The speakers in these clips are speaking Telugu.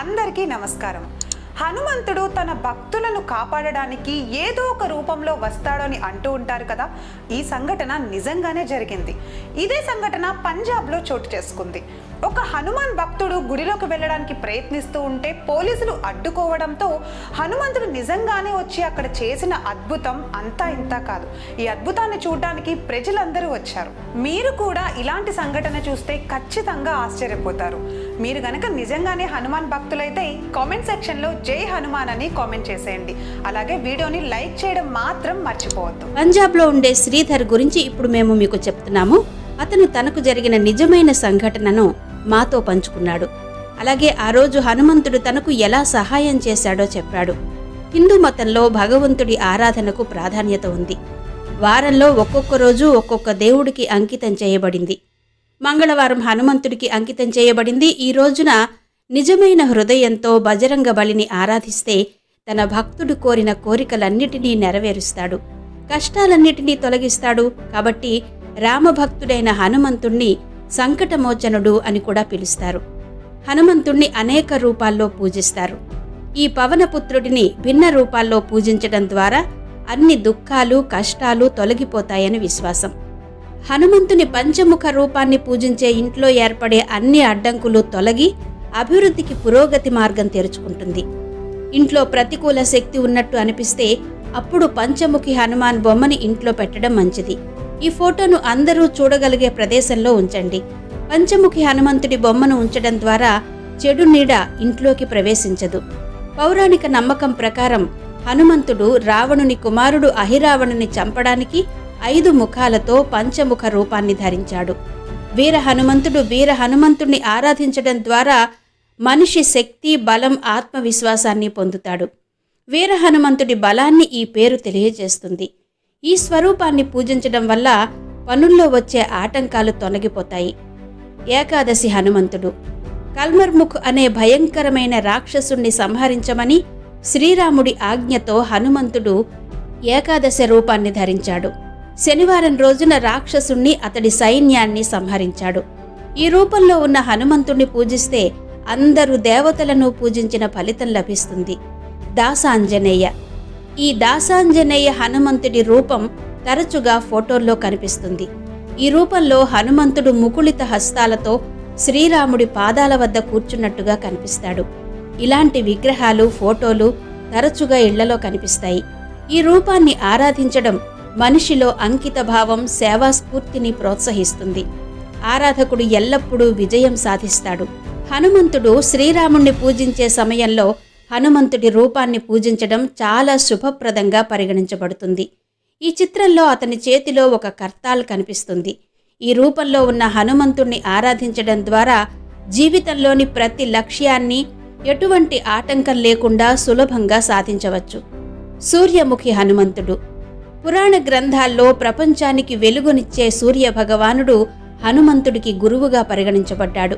అందరికీ నమస్కారం. హనుమంతుడు తన భక్తులను కాపాడడానికి ఏదో ఒక రూపంలో వస్తాడని అంటూ ఉంటారు కదా ఈ సంఘటన నిజంగానే జరిగింది. ఇదే సంఘటన పంజాబ్లో చోటు చేసుకుంది. ఒక హనుమాన్ భక్తుడు గుడిలోకి వెళ్ళడానికి ప్రయత్నిస్తూ ఉంటే పోలీసులు అడ్డుకోవడంతో హనుమంతుడు నిజంగానే వచ్చి అక్కడ చేసిన అద్భుతం అంతా ఇంత కాదు. ఈ అద్భుతాన్ని చూడడానికి ప్రజలందరూ వచ్చారు. మీరు కూడా ఇలాంటి సంఘటన చూస్తే ఖచ్చితంగా ఆశ్చర్యపోతారు. మీరు గనక నిజంగానే హనుమాన్ భక్తులైతే కామెంట్ సెక్షన్లో జై హనుమాన్ అని కామెంట్ చేసేయండి. అలాగే వీడియోని లైక్ చేయడం మాత్రం మర్చిపోవద్దు. పంజాబ్లో ఉండే శ్రీధర్ గురించి ఇప్పుడు మేము మీకు చెప్తున్నాము. అతను తనకు జరిగిన నిజమైన సంఘటనను మాతో పంచుకున్నాడు. అలాగే ఆ రోజు హనుమంతుడు తనకు ఎలా సహాయం చేశాడో చెప్పాడు. హిందూ మతంలో భగవంతుడి ఆరాధనకు ప్రాధాన్యత ఉంది. వారంలో ఒక్కొక్క రోజు ఒక్కొక్క దేవుడికి అంకితం చేయబడింది. మంగళవారం హనుమంతుడికి అంకితం చేయబడింది. ఈ రోజున నిజమైన హృదయంతో బజరంగ బలిని ఆరాధిస్తే తన భక్తుడు కోరిన కోరికలన్నిటినీ నెరవేరుస్తాడు. కష్టాలన్నిటినీ తొలగిస్తాడు. కాబట్టి రామభక్తుడైన హనుమంతుణ్ణి సంకటమోచనుడు అని కూడా పిలుస్తారు. హనుమంతుణ్ణి అనేక రూపాల్లో పూజిస్తారు. ఈ పవనపుత్రుడిని భిన్న రూపాల్లో పూజించడం ద్వారా అన్ని దుఃఖాలు కష్టాలు తొలగిపోతాయని విశ్వాసం. హనుమంతుని పంచముఖ రూపాన్ని పూజించే ఇంట్లో ఏర్పడే అన్ని అడ్డంకులు తొలగి అభివృద్ధికి పురోగతి మార్గం తెరుచుకుంటుంది. ఇంట్లో ప్రతికూల శక్తి ఉన్నట్టు అనిపిస్తే అప్పుడు పంచముఖి హనుమాన్ బొమ్మని ఇంట్లో పెట్టడం మంచిది. ఈ ఫోటోను అందరూ చూడగలిగే ప్రదేశంలో ఉంచండి. పంచముఖి హనుమంతుడి బొమ్మను ఉంచడం ద్వారా చెడు నీడ ఇంట్లోకి ప్రవేశించదు. పౌరాణిక నమ్మకం ప్రకారం హనుమంతుడు రావణుని కుమారుడు అహిరావణుని చంపడానికి ఐదు ముఖాలతో పంచముఖ రూపాన్ని ధరించాడు. వీర హనుమంతుడు వీర హనుమంతుణ్ణి ఆరాధించడం ద్వారా మనిషి శక్తి బలం ఆత్మవిశ్వాసాన్ని పొందుతాడు. వీర హనుమంతుడి బలాన్ని ఈ పేరు తెలియజేస్తుంది. ఈ స్వరూపాన్ని పూజించడం వల్ల పనుల్లో వచ్చే ఆటంకాలు తొలగిపోతాయి. ఏకాదశి హనుమంతుడు. కల్మర్ముఖ్ అనే భయంకరమైన రాక్షసుణ్ణి సంహరించమని శ్రీరాముడి ఆజ్ఞతో హనుమంతుడు ఏకాదశ రూపాన్ని ధరించాడు. శనివారం రోజున రాక్షసుణ్ణి అతడి సైన్యాన్ని సంహరించాడు. ఈ రూపంలో ఉన్న హనుమంతుణ్ణి పూజిస్తే అందరూ దేవతలను పూజించిన ఫలితం లభిస్తుంది. దాసాంజనేయ. ఈ దాసాంజనేయ హనుమంతుడి రూపం తరచుగా ఫోటోల్లో కనిపిస్తుంది. ఈ రూపంలో హనుమంతుడు ముకుళిత హస్తాలతో శ్రీరాముడి పాదాల వద్ద కూర్చున్నట్టుగా కనిపిస్తాడు. ఇలాంటి విగ్రహాలు ఫోటోలు తరచుగా ఇళ్ళలో కనిపిస్తాయి. ఈ రూపాన్ని ఆరాధించడం మనిషిలో అంకిత భావం సేవాస్ఫూర్తిని ప్రోత్సహిస్తుంది. ఆరాధకుడు ఎల్లప్పుడూ విజయం సాధిస్తాడు. హనుమంతుడు శ్రీరాముణ్ణి పూజించే సమయంలో హనుమంతుడి రూపాన్ని పూజించడం చాలా శుభప్రదంగా పరిగణించబడుతుంది. ఈ చిత్రంలో అతని చేతిలో ఒక కర్తాల్ కనిపిస్తుంది. ఈ రూపంలో ఉన్న హనుమంతుణ్ణి ఆరాధించడం ద్వారా జీవితంలోని ప్రతి లక్ష్యాన్ని ఎటువంటి ఆటంకం లేకుండా సులభంగా సాధించవచ్చు. సూర్యముఖి హనుమంతుడు పురాణ గ్రంథాల్లో ప్రపంచానికి వెలుగునిచ్చే సూర్య భగవానుడు హనుమంతుడికి గురువుగా పరిగణించబడ్డాడు.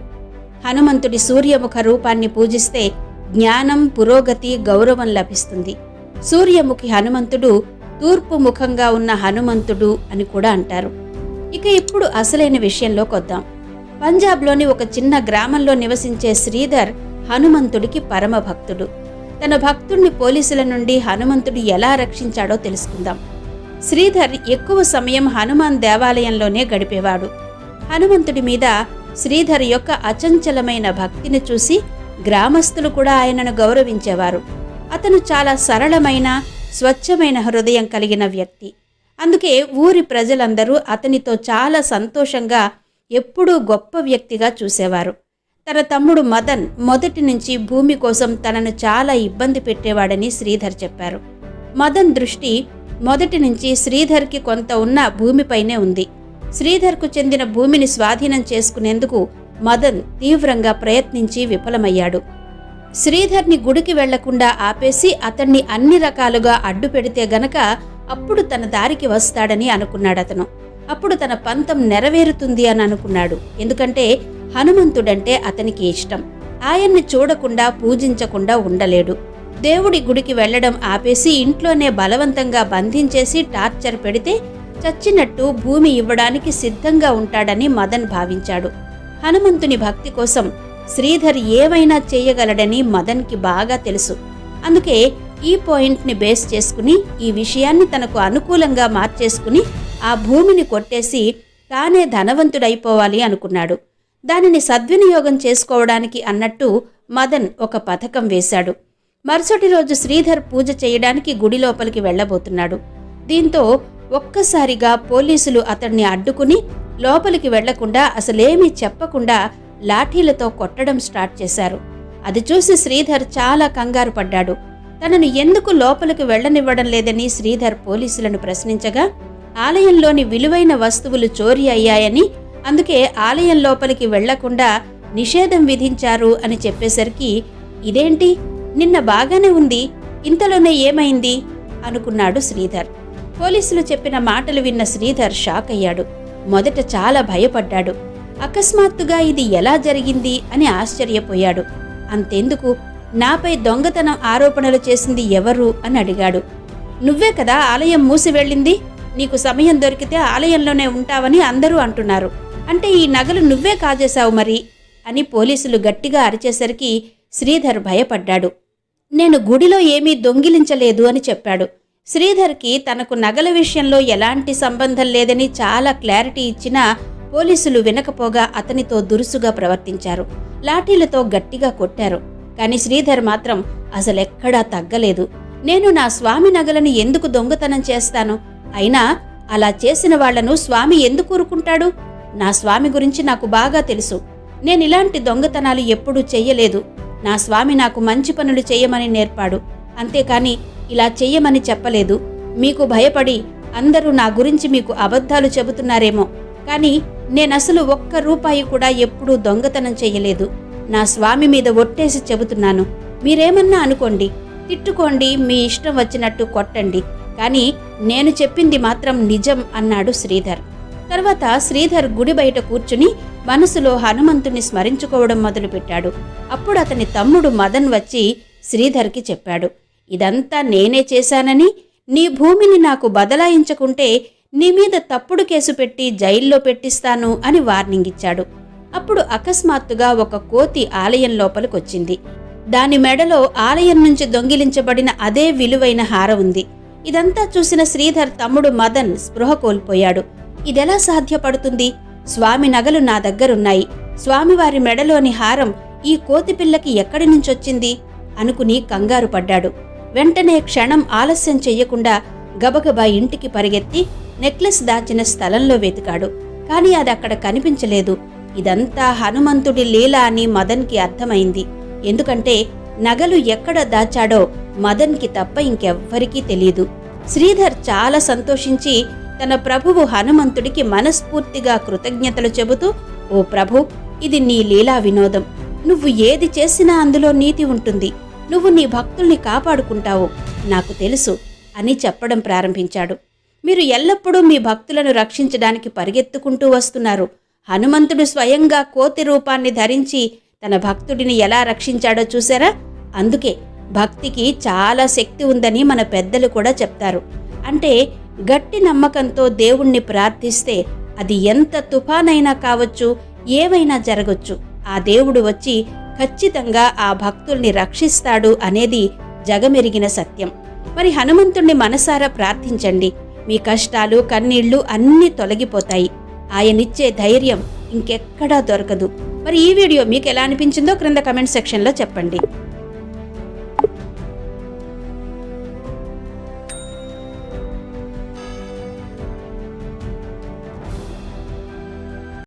హనుమంతుడి సూర్యముఖ రూపాన్ని పూజిస్తే జ్ఞానం పురోగతి గౌరవం లభిస్తుంది. సూర్యముఖి హనుమంతుడు తూర్పు ముఖంగా ఉన్న హనుమంతుడు అని కూడా అంటారు. ఇక ఇప్పుడు అసలైన విషయంలోకి వద్దాం పంజాబ్లోని ఒక చిన్న గ్రామంలో నివసించే శ్రీధర్ హనుమంతుడికి పరమ భక్తుడు తన భక్తుణ్ణి పోలీసుల నుండి హనుమంతుడు ఎలా రక్షించాడో తెలుసుకుందాం. శ్రీధర్ ఎక్కువ సమయం హనుమాన్ దేవాలయంలోనే గడిపేవాడు. హనుమంతుడి మీద శ్రీధర్ యొక్క అచంచలమైన భక్తిని చూసి గ్రామస్తులు కూడా ఆయనను గౌరవించేవారు. అతను చాలా సరళమైన స్వచ్ఛమైన హృదయం కలిగిన వ్యక్తి. అందుకే ఊరి ప్రజలందరూ అతనితో చాలా సంతోషంగా ఎప్పుడూ గొప్ప వ్యక్తిగా చూసేవారు. తన తమ్ముడు మదన్ మొదటి నుంచి భూమి కోసం తనను చాలా ఇబ్బంది పెట్టేవాడని శ్రీధర్ చెప్పారు. మదన్ దృష్టి మొదటి నుంచి శ్రీధర్కి కొంత ఉన్న భూమిపైనే ఉంది. శ్రీధర్కు చెందిన భూమిని స్వాధీనం చేసుకునేందుకు మదన్ తీవ్రంగా ప్రయత్నించి విఫలమయ్యాడు. శ్రీధర్ని గుడికి వెళ్ళకుండా ఆపేసి అతన్ని అన్ని రకాలుగా అడ్డు పెడితే గనక అప్పుడు తన దారికి వస్తాడని అనుకున్నాడతను అప్పుడు తన పంతం నెరవేరుతుంది అని అనుకున్నాడు. ఎందుకంటే హనుమంతుడంటే అతనికి ఇష్టం. ఆయన్ని చూడకుండా పూజించకుండా ఉండలేడు. దేవుడి గుడికి వెళ్ళడం ఆపేసి ఇంట్లోనే బలవంతంగా బంధించేసి టార్చర్ పెడితే చచ్చినట్టు భూమి ఇవ్వడానికి సిద్ధంగా ఉంటాడని మదన్ భావించాడు. హనుమంతుని భక్తి కోసం శ్రీధర్ ఏవైనా చేయగలడని మదన్కి బాగా తెలుసు. అందుకే ఈ పాయింట్ని బేస్ చేసుకుని ఈ విషయాన్ని తనకు అనుకూలంగా మార్చేసుకుని ఆ భూమిని కొట్టేసి తానే ధనవంతుడైపోవాలి అనుకున్నాడు. దానిని సద్వినియోగం చేసుకోవడానికి అన్నట్టు మదన్ ఒక పథకం వేశాడు. మరుసటి రోజు శ్రీధర్ పూజ చేయడానికి గుడి లోపలికి వెళ్ళబోతున్నాడు. దీంతో ఒక్కసారిగా పోలీసులు అతన్ని అడ్డుకుని లోపలికి వెళ్ళకుండా అసలేమీ చెప్పకుండా లాఠీలతో కొట్టడం స్టార్ట్ చేశారు. అది చూసి శ్రీధర్ చాలా కంగారు పడ్డాడు. తనను ఎందుకు లోపలికి వెళ్ళనివ్వడం లేదని శ్రీధర్ పోలీసులను ప్రశ్నించగా ఆలయంలోని విలువైన వస్తువులు చోరీ అయ్యాయని అందుకే ఆలయం లోపలికి వెళ్ళకుండా నిషేధం విధించారు అని చెప్పేసరికి ఇదేంటి? నిన్న బాగానే ఉంది ఇంతలోనే ఏమైంది? అనుకున్నాడు శ్రీధర్. పోలీసులు చెప్పిన మాటలు విన్న శ్రీధర్ షాక్ అయ్యాడు. మొదట చాలా భయపడ్డాడు. అకస్మాత్తుగా ఇది ఎలా జరిగింది అని ఆశ్చర్యపోయాడు. అంతెందుకు? నాపై దొంగతనం ఆరోపణలు చేసింది ఎవరు? అని అడిగాడు. నువ్వే కదా ఆలయం మూసి వెళ్ళింది? నీకు సమయం దొరికితే ఆలయంలోనే ఉంటావని అందరూ అంటున్నారు. అంటే ఈ నగలు నువ్వే కాజేశావు మరి? అని పోలీసులు గట్టిగా అరిచేసరికి శ్రీధర్ భయపడ్డాడు. నేను గుడిలో ఏమీ దొంగిలించలేదు అని చెప్పాడు. శ్రీధర్కి తనకు నగల విషయంలో ఎలాంటి సంబంధం లేదని చాలా క్లారిటీ ఇచ్చినా పోలీసులు వినకపోగా అతనితో దురుసుగా ప్రవర్తించారు. లాఠీలతో గట్టిగా కొట్టారు. కాని శ్రీధర్ మాత్రం అసలెక్కడా తగ్గలేదు. నేను నా స్వామి నగలను ఎందుకు దొంగతనం చేస్తాను? అయినా అలా చేసిన వాళ్ళను స్వామి ఎందుకు ఊరుకుంటాడు? నా స్వామి గురించి నాకు బాగా తెలుసు. నేను ఇలాంటి దొంగతనాలు ఎప్పుడూ చెయ్యలేదు. నా స్వామి నాకు మంచి పనులు చేయమని నేర్పాడు. అంతేకాని ఇలా చెయ్యమని చెప్పలేదు. మీకు భయపడి అందరూ నా గురించి మీకు అబద్ధాలు చెబుతున్నారేమో. కానీ నేనసలు ఒక్క రూపాయి కూడా ఎప్పుడూ దొంగతనం చేయలేదు నా స్వామి మీద ఒట్టేసి చెబుతున్నాను. మీరేమన్నా అనుకోండి తిట్టుకోండి మీ ఇష్టం వచ్చినట్టు కొట్టండి. కానీ నేను చెప్పింది మాత్రం నిజం అన్నాడు శ్రీధర్. తర్వాత శ్రీధర్ గుడి బయట కూర్చుని మనసులో హనుమంతుని స్మరించుకోవడం మొదలుపెట్టాడు. అప్పుడు అతని తమ్ముడు మదన్ వచ్చి శ్రీధర్కి చెప్పాడు ఇదంతా నేనే చేశానని నీ భూమిని నాకు బదలాయించకుంటే నీ మీద తప్పుడు కేసు పెట్టి జైల్లో పెట్టిస్తాను అని వార్నింగ్ ఇచ్చాడు. అప్పుడు అకస్మాత్తుగా ఒక కోతి ఆలయం లోపలికొచ్చింది. దాని మెడలో ఆలయం నుంచి దొంగిలించబడిన అదే విలువైన హార ఉంది. ఇదంతా చూసిన శ్రీధర్ తమ్ముడు మదన్ స్పృహ కోల్పోయాడు. ఇదెలా సాధ్యపడుతుంది? స్వామి నగలు నా దగ్గరున్నాయి. స్వామివారి మెడలోని హారం ఈ కోతిపిల్లకి ఎక్కడి నుంచొచ్చింది? అనుకుని కంగారు పడ్డాడు. వెంటనే క్షణం ఆలస్యం చెయ్యకుండా గబగబా ఇంటికి పరిగెత్తి నెక్లెస్ దాచిన స్థలంలో వెతికాడు. కాని అది అక్కడ కనిపించలేదు. ఇదంతా హనుమంతుడి లీల అని మదన్కి అర్థమైంది. ఎందుకంటే నగలు ఎక్కడ దాచాడో మదన్కి తప్ప ఇంకెవ్వరికీ తెలియదు శ్రీధర్ చాలా సంతోషించి తన ప్రభువు హనుమంతుడికి మనస్ఫూర్తిగా కృతజ్ఞతలు చెబుతూ ఓ ప్రభు ఇది నీ లీలా వినోదం. నువ్వు ఏది చేసినా అందులో నీతి ఉంటుంది. నువ్వు నీ భక్తుల్ని కాపాడుకుంటావు. నాకు తెలుసు అని చెప్పడం ప్రారంభించాడు. మీరు ఎల్లప్పుడూ మీ భక్తులను రక్షించడానికి పరిగెత్తుకుంటూ వస్తున్నారు. హనుమంతుడు స్వయంగా కోతి రూపాన్ని ధరించి తన భక్తుడిని ఎలా రక్షించాడో చూసారా అందుకే భక్తికి చాలా శక్తి ఉందని మన పెద్దలు కూడా చెప్తారు. అంటే గట్టి నమ్మకంతో దేవుణ్ణి ప్రార్థిస్తే అది ఎంత తుఫానైనా కావచ్చు ఏవైనా జరగొచ్చు. ఆ దేవుడు వచ్చి ఖచ్చితంగా ఆ భక్తుల్ని రక్షిస్తాడు అనేది జగమెరిగిన సత్యం. మరి హనుమంతుణ్ణి మనసారా ప్రార్థించండి. మీ కష్టాలు కన్నీళ్ళు అన్నీ తొలగిపోతాయి. ఆయనిచ్చే ధైర్యం ఇంకెక్కడా దొరకదు. మరి ఈ వీడియో మీకు ఎలా అనిపించిందో క్రింద కమెంట్ సెక్షన్లో చెప్పండి.